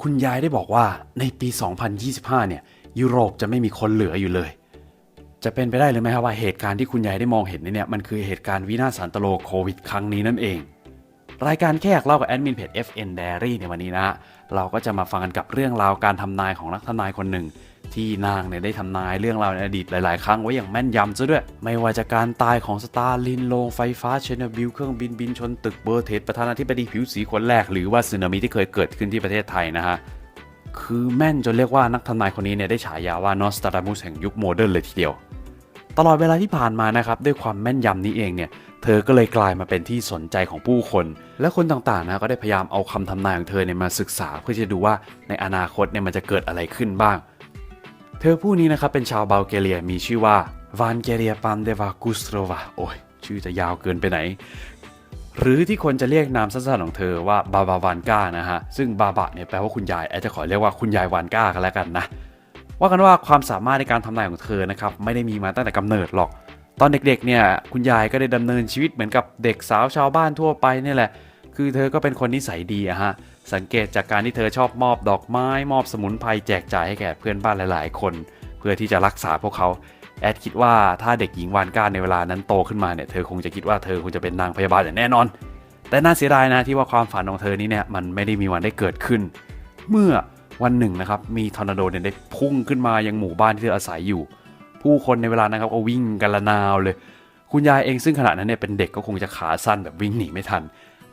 คุณยายได้บอกว่าในปี 2025 เนี่ย ยุโรปจะไม่มีคนเหลืออยู่เลย จะเป็นไปได้หรือไม่ครับว่าเหตุการณ์ที่คุณยายได้มองเห็นเนี่ยมันคือเหตุการณ์วินาศสันตโลโควิดครั้งนี้นั่นเอง รายการแค่อยากเล่ากับแอดมินเพจ FN Diary ในวันนี้นะฮะเราก็จะมาฟังกันกับเรื่องราวการทำนายของนักทำนายคนหนึ่ง ที่นางเนี่ยได้ทำนายเรื่องราวในอดีตหลาย ๆ ครั้งไว้อย่างแม่นยำซะด้วย ไม่ว่าจะการตายของสตาร์ลินโรงไฟฟ้าเชนบิลเครื่องบินบินชนตึกเบอร์เทสประธานาธิบดีผิวสีคนแรก หรือว่าสึนามิที่เคยเกิดขึ้นที่ประเทศไทยนะฮะคือแม่นจนเรียกว่านักทำนายคนนี้เนี่ยได้ฉายาว่านอสตาดามุสแห่งยุคโมเดิร์นเลยทีเดียว ตลอดเวลาที่ผ่านมานะครับด้วยความแม่นยำนี้เองเนี่ยเธอก็เลยกลายมาเป็นที่สนใจของผู้คน และคนต่างๆนะก็ได้พยายามเอาคำทำนายของเธอเนี่ยมาศึกษาเพื่อจะดูว่าในอนาคตเนี่ยมันจะเกิดอะไรขึ้นบ้าง เธอผู้นี้นะครับเป็นชาวบัลแกเรียมีชื่อว่าวานเกเรียปันเดวากุสโรวาโอ้ยชื่อจะยาวเกินไปไหน หรือที่คนจะเรียกนามสั้นๆของเธอว่าบาบาวานก้านะฮะ ซึ่งบาบะเนี่ยแปลว่าคุณยายแอดจะขอเรียกว่าคุณยายวานก้ากันแล้วกันนะ ว่ากันว่าความสามารถในการทำนายของเธอนะครับไม่ได้มีมาตั้งแต่กำเนิดหรอก ตอนเด็กๆเนี่ยคุณยายก็ได้ดำเนินชีวิตเหมือนกับเด็กสาวชาวบ้านทั่วไปนี่แหละ คือเธอก็เป็นคนนิสัยดีอะฮะ สังเกตจากการที่เธอชอบมอบดอกไม้ มอบสมุนไพรแจกจ่ายให้แก่เพื่อนบ้านหลาย ๆ คน เพื่อที่จะรักษาพวกเขาแอดคิดว่าถ้าเด็กหญิงวานก้าในเวลานั้นโตขึ้นมาเนี่ยเธอคงจะคิดว่าเธอคงจะเป็นนางพยาบาลอย่างแน่นอน แต่น่าเสียดายนะที่ว่าความฝันของเธอนี้เนี่ยมันไม่ได้มีวันได้เกิดขึ้น เมื่อวันหนึ่งนะครับมีทอร์นาโดเนี่ยได้พุ่งขึ้นมายังหมู่บ้านที่เธออาศัยอยู่ ผู้คนในเวลานั้นครับก็วิ่งกันละนาวเลย คุณยายเองซึ่งขณะนั้นเนี่ยเป็นเด็กก็คงจะขาสั้นแบบวิ่งหนีไม่ทัน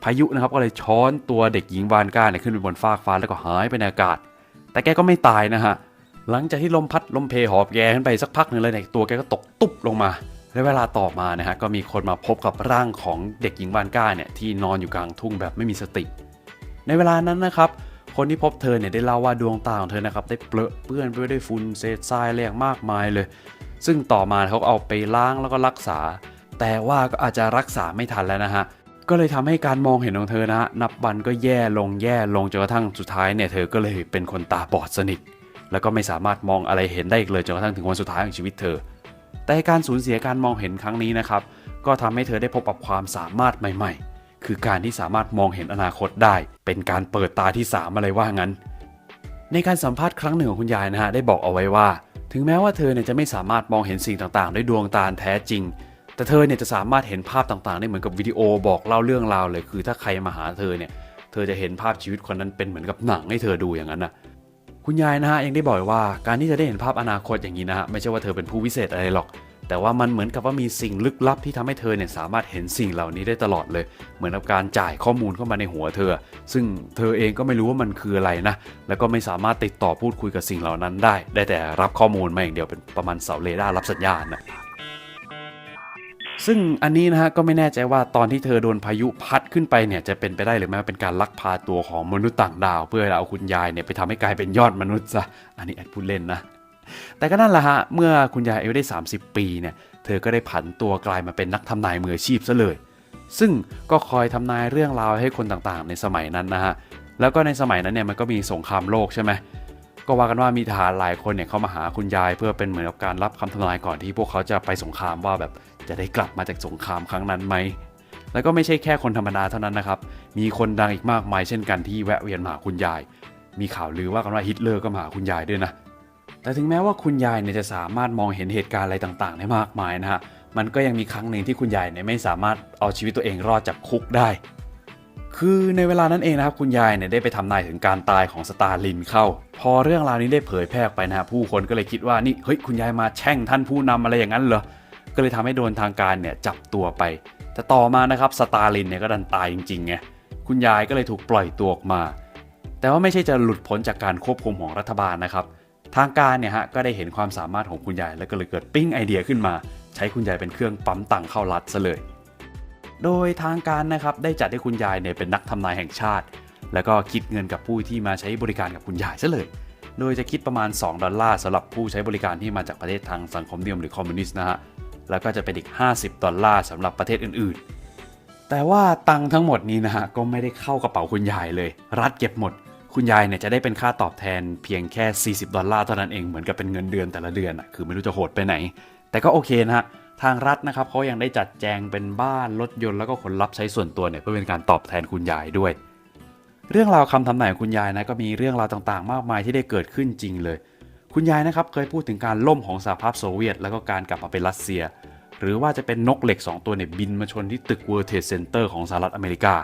พายุนะครับก็เลยช้อนตัวเด็กหญิงวานก้าเนี่ยขึ้นไปบนฟากฟ้าแล้วก็หายไปในอากาศ แต่แกก็ไม่ตายนะฮะหลังจากที่ลมพัดลมเพหอบแกขึ้นไปสักพักหนึ่งเลยเนี่ยตัวแกก็ตกตุ๊บลงมาและเวลาต่อมานะฮะก็มีคนมาพบกับร่างของเด็กหญิงวานก้าเนี่ยที่นอนอยู่กลางทุ่งแบบไม่มีสติ ในเวลานั้นนะครับคนที่พบเธอเนี่ยได้เล่าว่าดวงตาของเธอนะครับได้เปรอะเปื้อนไปด้วยฝุ่นเศษทรายอะไรอย่างมากมายเลย ซึ่งต่อมาเขาเอาไปล้างแล้วก็รักษา แต่ว่าก็อาจจะรักษาไม่ทันแล้วนะฮะ ก็เลยทำให้การมองเห็นของเธอนะ นับวันก็แย่ลงแย่ลงจนกระทั่งสุดท้ายเนี่ยเธอก็เลยเป็นคนตาบอดสนิท แล้วก็ไม่สามารถมองอะไรเห็นได้อีกเลยจนกระทั่งถึงวันสุดท้ายของชีวิตเธอ แต่การสูญเสียการมองเห็นครั้งนี้นะครับ ก็ทำให้เธอได้พบกับความสามารถใหม่ ๆ คือการที่สามารถมองเห็นอนาคตได้ เป็นการเปิดตาที่สามอะไรว่างั้น ในการสัมภาษณ์ครั้งหนึ่งของคุณยายนะฮะได้บอกเอาไว้ว่า ถึงแม้ว่าเธอเนี่ยจะไม่สามารถมองเห็นสิ่งต่างๆ ด้วยดวงตาแท้จริง แต่เธอเนี่ยจะสามารถเห็นภาพต่างๆได้เหมือนกับวิดีโอบอกเล่าเรื่องราวเลย คือถ้าใครมาหาเธอเนี่ย เธอจะเห็นภาพชีวิตคนนั้นเป็นเหมือนกับหนังให้เธอดูอย่างนั้นนะคุณยายนะฮะยังได้บอกว่าการที่จะได้เห็นภาพอนาคตอย่างนี้นะฮะไม่ใช่ว่าเธอเป็นผู้วิเศษอะไรหรอก แต่ว่ามันเหมือนกับว่ามีสิ่งลึกลับที่ทำให้เธอเนี่ยสามารถเห็นสิ่งเหล่านี้ได้ตลอดเลย เหมือนกับการจ่ายข้อมูลเข้ามาในหัวเธอ ซึ่งเธอเองก็ไม่รู้ว่ามันคืออะไรนะ แล้วก็ไม่สามารถติดต่อพูดคุยกับสิ่งเหล่านั้นได้ ได้แต่รับข้อมูลมาอย่างเดียวเป็นประมาณเสาเรดาร์รับสัญญาณนะ ซึ่งอันนี้นะฮะก็ไม่แน่ใจว่าตอนที่เธอโดนพายุพัดขึ้นไปเนี่ยจะเป็นไปได้หรือไม่เป็นการลักพาตัวของมนุษย์ต่างดาว เพื่อเอาคุณยายเนี่ยไปทำให้กลายเป็นยอดมนุษย์ซะอันนี้แอดพูดเล่นนะ แต่ก็นั่นแหละฮะเมื่อคุณยายอายุได้ 30 ปีเนี่ยเธอก็ได้ผันตัวกลายมาเป็นนักทำนายมืออาชีพซะเลย ซึ่งก็คอยทำนายเรื่องราวให้คนต่างๆ ในสมัยนั้นนะฮะแล้วก็ในสมัยนั้นเนี่ยมันก็มีสงครามโลกใช่ไหม ก็ว่ากันว่ามีทหารหลายคนเนี่ยเข้ามาหาคุณยายเพื่อเป็นเหมือนกับการรับคำทำนายก่อนที่พวกเขาจะไปสงครามว่าแบบจะได้กลับมาจากสงครามครั้งนั้นไหมแล้วก็ไม่ใช่แค่คนธรรมดาเท่านั้นนะครับ มีคนดังอีกมากมายเช่นกันที่แวะเวียนมาหาคุณยาย มีข่าวลือว่ากันว่าฮิตเลอร์ก็มาหาคุณยายด้วยนะ แต่ถึงแม้ว่าคุณยายเนี่ยจะสามารถมองเห็นเหตุการณ์อะไรต่างๆ ได้มากมายนะฮะ มันก็ยังมีครั้งหนึ่งที่คุณยายเนี่ยไม่สามารถเอาชีวิตตัวเองรอดจากคุกได้ คือในเวลานั้นเองนะครับคุณยายเนี่ยได้ไปทำนายถึงการตายของสตาลินเข้า พอเรื่องราวนี้ได้เผยแพร่ออกไปนะผู้คนก็เลยคิดว่านี่เฮ้ยคุณยายมาแช่งท่านผู้นำอะไรอย่างนั้นเหรอก็เลยทำให้โดนทางการเนี่ยจับตัวไป แต่ต่อมานะครับสตาลินเนี่ยก็ดันตายจริงๆไงคุณยายก็เลยถูกปล่อยตัวออกมา แต่ว่าไม่ใช่จะหลุดพ้นจากการควบคุมของรัฐบาลนะครับ ทางการเนี่ยฮะก็ได้เห็นความสามารถของคุณยายแล้วก็เลยเกิดปิ้งไอเดียขึ้นมา ใช้คุณยายเป็นเครื่องปั๊มตังค์เข้ารัฐซะเลย โดยทางการนะครับได้จัดให้คุณยายเนี่ยเป็นนักทำนายแห่งชาติ แล้วก็คิดเงินกับผู้ที่มาใช้บริการกับคุณยายซะเลย โดยจะคิดประมาณ 2 ดอลลาร์สำหรับผู้ใช้บริการที่มาจากประเทศทางสังคมนิยมหรือคอมมิวนิสต์นะฮะ แล้วก็จะเป็นอีก 50 ดอลลาร์สำหรับประเทศอื่นๆ แต่ว่าตังทั้งหมดนี้นะฮะก็ไม่ได้เข้ากระเป๋าคุณยายเลย รัฐเก็บหมด คุณยายเนี่ยจะได้เป็นค่าตอบแทนเพียงแค่ 40 ดอลลาร์เท่านั้นเอง เหมือนกับเป็นเงินเดือนแต่ละเดือนอะ คือไม่รู้จะโหดไปไหน แต่ก็โอเคนะฮะ ทางรัฐนะครับเขายังได้จัดแจงเป็นบ้านรถยนต์แล้วก็คนรับใช้ส่วนตัวเนี่ยเพื่อเป็นการตอบแทนคุณยายด้วย เรื่องราวคำทำนายของคุณยายนะก็มีเรื่องราวต่างๆ มากมายที่ได้เกิดขึ้นจริงเลย คุณยายนะครับเคยพูดถึงการล่มของสหภาพโซเวียต แล้วก็การกลับมาเป็นรัสเซีย หรือว่าจะเป็นนกเหล็ก 2 ตัวเนี่ยบินมาชนที่ตึก World Trade Center ของสหรัฐอเมริกา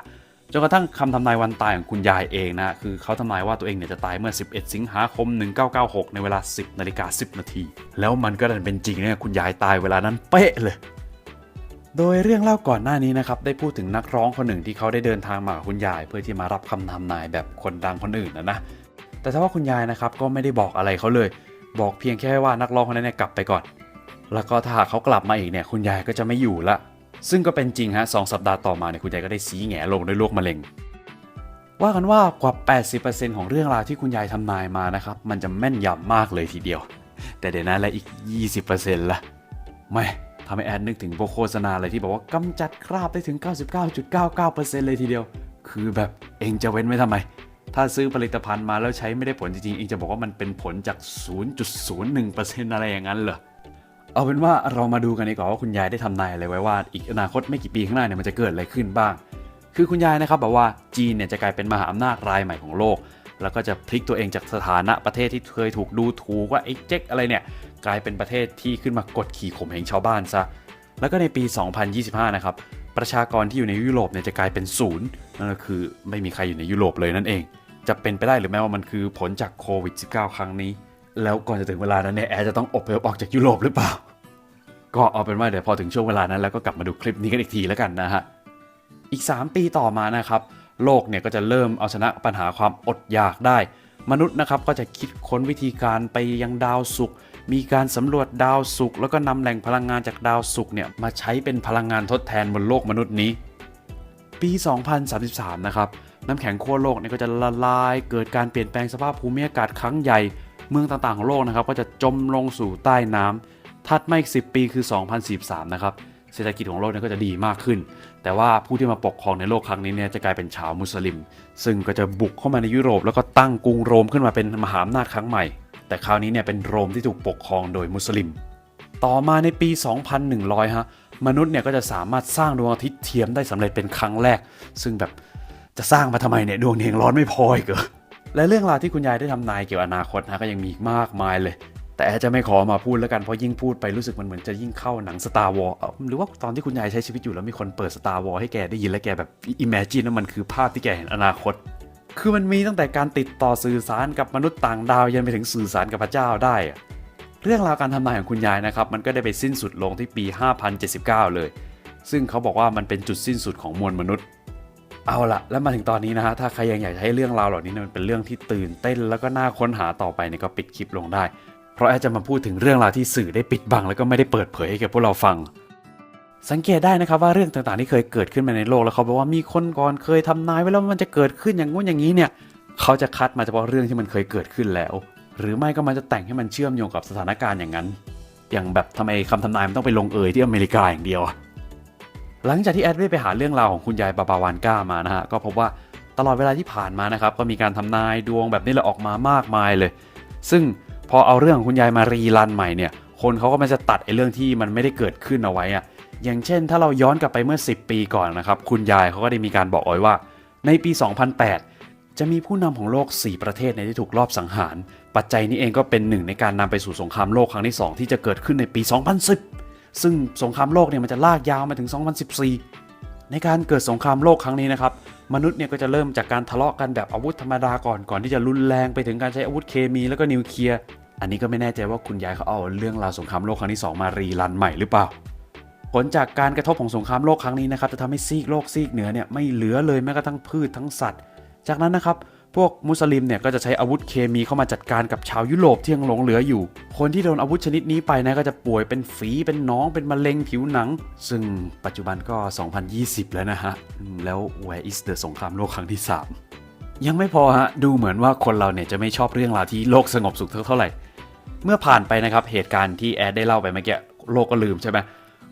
จนกระทั่งคำทำนายวันตายของคุณยายเองนะคือเขาทำนายว่าตัวเองเนี่ยจะตายเมื่อ 11 สิงหาคม 1996 ในเวลา 10นาฬิกา10 นาที แล้วมันก็ดันเป็นจริงเนี่ยคุณยายตายเวลานั้นเป๊ะเลย โดยเรื่องเล่าก่อนหน้านี้นะครับได้พูดถึงนักร้องคนหนึ่งที่เขาได้เดินทางมาคุณยาย เพื่อที่มารับคำทำนายแบบคนดังคนอื่นนะนะแต่ถ้าว่าคุณยายนะครับก็ไม่ได้บอกอะไรเขาเลย บอกเพียงแค่ว่านักร้องคนนั้นเนี่ยกลับไปก่อน แล้วก็ถ้าหากเขากลับมาอีกเนี่ยคุณยายก็จะไม่อยู่ละ ซึ่งก็เป็นจริงฮะสองสัปดาห์ต่อมาเนี่ยคุณยายก็ได้สีแหงลงด้วยโรคมะเร็ง ว่ากันว่ากว่า 80%ของเรื่องราวที่คุณยายทำนายมานะครับ มันจะแม่นยำมากเลยทีเดียว แต่เดี๋ยวนั้นและอีก 20%ละไม่ทำให้แอดนึกถึงพวกโฆษณาอะไรที่บอกว่ากำจัดคราบได้ถึง 99.99%เลยทีเดียว คือแบบเองจะเว้นไว้ทำไม ถ้าซื้อผลิตภัณฑ์มาแล้วใช้ไม่ได้ผลจริงๆ เองจะบอกว่ามันเป็นผลจาก 0.01%อะไรอย่างนั้นเหรอ เอาเป็นว่าเรามาดูกันดีกว่าว่าคุณยายได้ทำนายอะไรไว้ว่าอีกอนาคตไม่กี่ปีข้างหน้าเนี่ยมันจะเกิดอะไรขึ้นบ้าง คือคุณยายนะครับบอกว่าจีนเนี่ยจะกลายเป็นมหาอำนาจรายใหม่ของโลก แล้วก็จะพลิกตัวเองจากสถานะประเทศที่เคยถูกดูถูกว่าไอ้เจ๊กอะไรเนี่ยกลายเป็นประเทศที่ขึ้นมากดขี่ข่มเหงชาวบ้านซะแล้วก็ในปี 2025 นะครับประชากรที่อยู่ในยุโรปเนี่ยจะกลายเป็นศูนย์นั่นก็คือไม่มีใครอยู่ในยุโรปเลยนั่นเอง จะเป็นไปได้หรือไม่ว่ามันคือผลจากโควิด -19 ครั้งนี้ แล้วก่อนจะถึงเวลานั้นเนี่ยแอร์จะต้องอบพยพออกจากยุโรปหรือเปล่า ก็เอาเป็นว่าเดี๋ยวพอถึงช่วงเวลานั้น แล้วก็กลับมาดูคลิปนี้กันอีกทีแล้วกันนะฮะ อีก 3 ปีต่อมานะครับ โลกเนี่ยก็จะเริ่มเอาชนะปัญหาความอดอยากได้ มนุษย์นะครับก็จะคิดค้นวิธีการไปยังดาวศุกร์มีการสำรวจดาวศุกร์แล้วก็นำแหล่งพลังงานจากดาวศุกร์เนี่ยมาใช้เป็นพลังงานทดแทนบนโลกมนุษย์นี้ ปี 2033 นะครับน้ำแข็งขั้วโลกเนี่ยก็จะละลาย เกิดการเปลี่ยนแปลงสภาพภูมิอากาศครั้งใหญ่ เมืองต่างๆของโลกนะครับก็จะจมลงสู่ใต้น้ำ ถัดมาอีก 10 ปีคือ 2043 นะครับ เศรษฐกิจของโลกเนี่ยก็จะดีมากขึ้น แต่ว่าผู้ที่มาปกครองในโลกครั้งนี้เนี่ยจะกลายเป็นชาวมุสลิม ซึ่งก็จะบุกเข้ามาในยุโรป แล้วก็ตั้งกรุงโรมขึ้นมาเป็นมหาอำนาจครั้งใหม่ แต่คราวนี้เนี่ยเป็นโรมที่ถูกปกครองโดยมุสลิม ต่อมาในปี 2100 ฮะ มนุษย์เนี่ยก็จะสามารถสร้างดวงอาทิตย์เทียมได้สำเร็จเป็นครั้งแรก ซึ่งแบบจะสร้างมาทำไมเนี่ยดวงนี้ยังร้อนไม่พออีกเหรอและเรื่องราวที่คุณยายได้ทำนายเกี่ยวกับอนาคตนะก็ยังมีอีกมากมายเลย แต่แอร์จะไม่ขอมาพูดแล้วกันเพราะยิ่งพูดไปรู้สึกมันเหมือนจะยิ่งเข้าหนัง Star Wars เอาหรือว่าตอนที่คุณยายใช้ชีวิตอยู่แล้วมีคนเปิด Star Wars ให้แกได้ยินแล้วแกแบบ imagine ว่ามันคือภาพที่แกเห็นอนาคต คือมันมีตั้งแต่การติดต่อสื่อสารกับมนุษย์ต่างดาวยันไปถึงสื่อสารกับพระเจ้าได้ เรื่องราวการทำนายของคุณยายนะครับมันก็ได้ไปสิ้นสุดลงที่ปี 5079 เลย ซึ่งเขาบอกว่ามันเป็นจุดสิ้นสุดของมวลมนุษย์เอาละแล้วมาถึงตอนนี้นะฮะ ถ้าใครยังอยากให้เรื่องราวเหล่านี้มันเป็นเรื่องที่ตื่นเต้นแล้วก็น่าค้นหาต่อไปเนี่ยก็ปิดคลิปลงได้ เพราะแอดจะมาพูดถึงเรื่องราวที่สื่อได้ปิดบัง แล้วก็ไม่ได้เปิดเผยให้แก่พวกเราฟัง สังเกตได้นะครับว่าเรื่องต่างๆที่เคยเกิดขึ้นมาในโลกแล้วเขาบอกว่ามีคนก่อนเคยทำนายไว้แล้วมันจะเกิดขึ้นอย่างงู้นอย่างนี้เนี่ยเขาจะคัดมาเฉพาะเรื่องที่มันเคยเกิดขึ้นแล้ว หรือไม่ก็มันจะแต่งให้มันเชื่อมโยงกับสถานการณ์อย่างนั้น อย่างแบบทำไมคำทำนายมันต้องไปลงเอยที่อเมริกาอย่างเดียว หลังจากที่แอดได้ไปหาเรื่องราวของคุณยายบาบาวานก้ามานะฮะก็พบว่าตลอดเวลาที่ผ่านมานะครับก็มีการทำนายดวงแบบนี้แหละออกมามากมายเลย ซึ่ง พอเอาเรื่องของคุณยายมารีรันใหม่เนี่ย คนเขาก็มันจะตัดไอ้เรื่องที่มันไม่ได้เกิดขึ้นเอาไว้อะอย่างเช่น ถ้าเราย้อนกลับไปเมื่อ 10 ปีก่อนนะครับ คุณยายเขาก็ได้มีการบอกเอาไว้ว่า ในปี 2008 จะมีผู้นำของโลก 4 ประเทศในที่ถูกลอบสังหาร ปัจจัยนี้เองก็เป็นหนึ่งในการนำไปสู่สงครามโลกครั้งที่ 2 ที่จะเกิดขึ้นในปี 2010 ซึ่งสงครามโลกเนี่ยมันจะลากยาวมาถึง 2014 ในการเกิดสงครามโลกครั้งนี้นะครับ มนุษย์เนี่ยก็จะเริ่มจากการทะเลาะกันแบบอาวุธธรรมดาก่อนก่อนที่จะรุนแรงไปถึงการใช้อาวุธเคมีแล้วก็นิวเคลียร์อันนี้ก็ไม่แน่ใจว่าคุณยายเขาเอาเรื่องราวสงครามโลกครั้งที่ 2 มารีรันใหม่หรือเปล่า ผลจากการกระทบของสงครามโลกครั้งนี้นะครับจะทำให้ซีกโลกซีกเหนือเนี่ยไม่เหลือเลยแม้กระทั่งพืชทั้งสัตว์ จากนั้นนะครับ พวกมุสลิมเนี่ยก็จะใช้อาวุธเคมีเข้ามาจัดการกับชาวยุโรปที่ยังหลงเหลืออยู่ คนที่โดนอาวุธชนิดนี้ไปนะก็จะป่วยเป็นฝีเป็นหน้องเป็นมะเร็งผิวหนัง ซึ่งปัจจุบันก็ 2020 แล้วนะฮะ แล้ว where is the สงครามโลกครั้งที่ 3 ยังไม่พอฮะ ดูเหมือนว่าคนเราเนี่ยจะไม่ชอบเรื่องราวที่โลกสงบสุขเท่าไหร่ เมื่อผ่านไปนะครับเหตุการณ์ที่แอดได้เล่าไปเมื่อกี้โลกก็ลืมใช่ไหม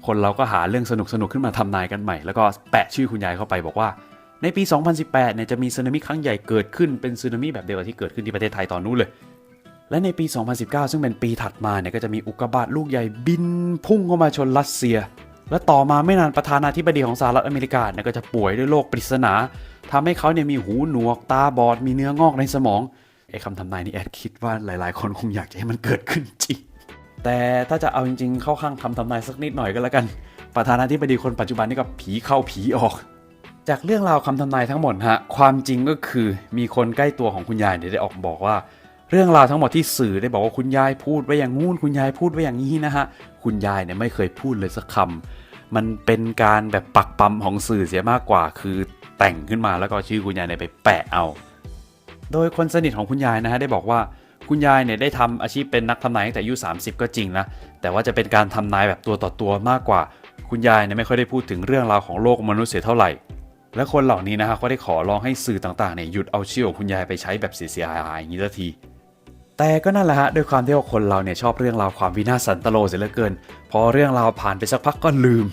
คนเราก็หาเรื่องสนุกสนุกขึ้นมาทำนายกันใหม่ แล้วก็แปะชื่อคุณยายเข้าไปบอกว่า ในปี 2018 เนี่ยจะมีสึนามิครั้งใหญ่เกิดขึ้นเป็นสึนามิแบบเดียวกับที่เกิดขึ้นที่ประเทศไทยตอนนู้นเลย และในปี 2019 ซึ่งเป็นปีถัดมาเนี่ยก็จะมีอุกกาบาตลูกใหญ่บินพุ่งเข้ามาชนรัสเซีย และต่อมาไม่นานประธานาธิบดีของสหรัฐอเมริกาเนี่ยก็จะป่วยด้วยโรคปริศนาทำให้เขาเนี่ยมีหูหนวกตาบอดมีเนื้องอกในสมองไอ้คำทำนายนี่แอดคิดว่าหลาย ๆ คนคงอยากจะให้มันเกิดขึ้นจริงแต่ถ้าจะเอาจริง ๆ เข้าข้างคำทำนายสักนิดหน่อยก็แล้วกันประธานาธิบดีคนปัจจุบันนี่ก็ผีเข้าผีออก จากเรื่องราวคำทำนายทั้งหมดฮะความจริงก็คือมีคนใกล้ตัวของคุณยายเนี่ยได้ออกบอกว่า เรื่องราวทั้งหมดที่สื่อได้บอกว่าคุณยายพูดไว้อย่างงู้นคุณยายพูดไว้อย่างนี้นะฮะคุณยายเนี่ยไม่เคยพูดเลยสักคำมันเป็นการแบบปักปั๊มของสื่อเสียมากกว่า คือแต่งขึ้นมาแล้วก็ชื่อคุณยายเนี่ยไปแปะเอา โดยคนสนิทของคุณยายนะฮะได้บอกว่าคุณยายเนี่ยได้ทำอาชีพเป็นนักทำนายตั้งแต่อายุ 30 ก็จริงนะแต่ว่าจะเป็นการทำนายแบบตัวต่อตัวมากกว่า คุณยายเนี่ยไม่ค่อยได้พูดถึงเรื่องราวของโลกมนุษย์เสียเท่าไหร่ และคนเหล่านี้นะฮะก็ได้ขอร้องให้สื่อต่างๆเนี่ยหยุดเอาชื่อของคุณยายไปใช้แบบเสียหายๆอย่างนี้สักที แต่ก็นั่นแหละฮะด้วยความที่ว่าคนเราเนี่ยชอบเรื่องราวความวินาศสันตโลเสียเหลือเกิน พอเรื่องราวผ่านไปสักพักก็ลืม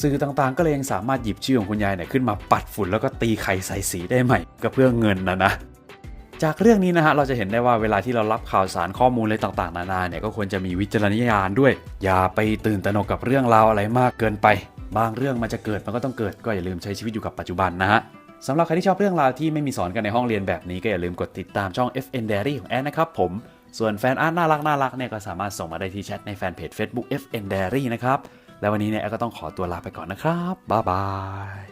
สื่อต่างๆ ก็เลยยังสามารถหยิบชื่อของคุณยายเนี่ยขึ้นมาปัดฝุ่นแล้วก็ตีไข่ใส่สีได้ใหม่ ก็เพื่อเงินนะนะจากเรื่องนี้นะฮะเราจะเห็นได้ว่าเวลาที่เรารับข่าวสารข้อมูลอะไรต่างๆ นานาเนี่ยก็ควรจะมีวิจารณญาณด้วย อย่าไปตื่นตระหนกกับเรื่องราวอะไรมากเกินไป บางเรื่องมันจะเกิดมันก็ต้องเกิดก็อย่าลืมใช้ชีวิตอยู่กับปัจจุบันนะฮะสำหรับใครที่ชอบเรื่องราวที่ไม่มีสอนกันในห้องเรียนแบบนี้ก็อย่าลืมกดติดตามช่อง FN Diary ของแอนนะครับผมส่วนแฟนอาร์ตน่ารักน่ารักเนี่ยก็สามารถส่งมาได้ที่แชทในแฟนเพจ Facebook FN Diary นะครับ แล้ววันนี้เนี่ยแอนก็ต้องขอตัวลาไปก่อนนะครับบ๊ายบาย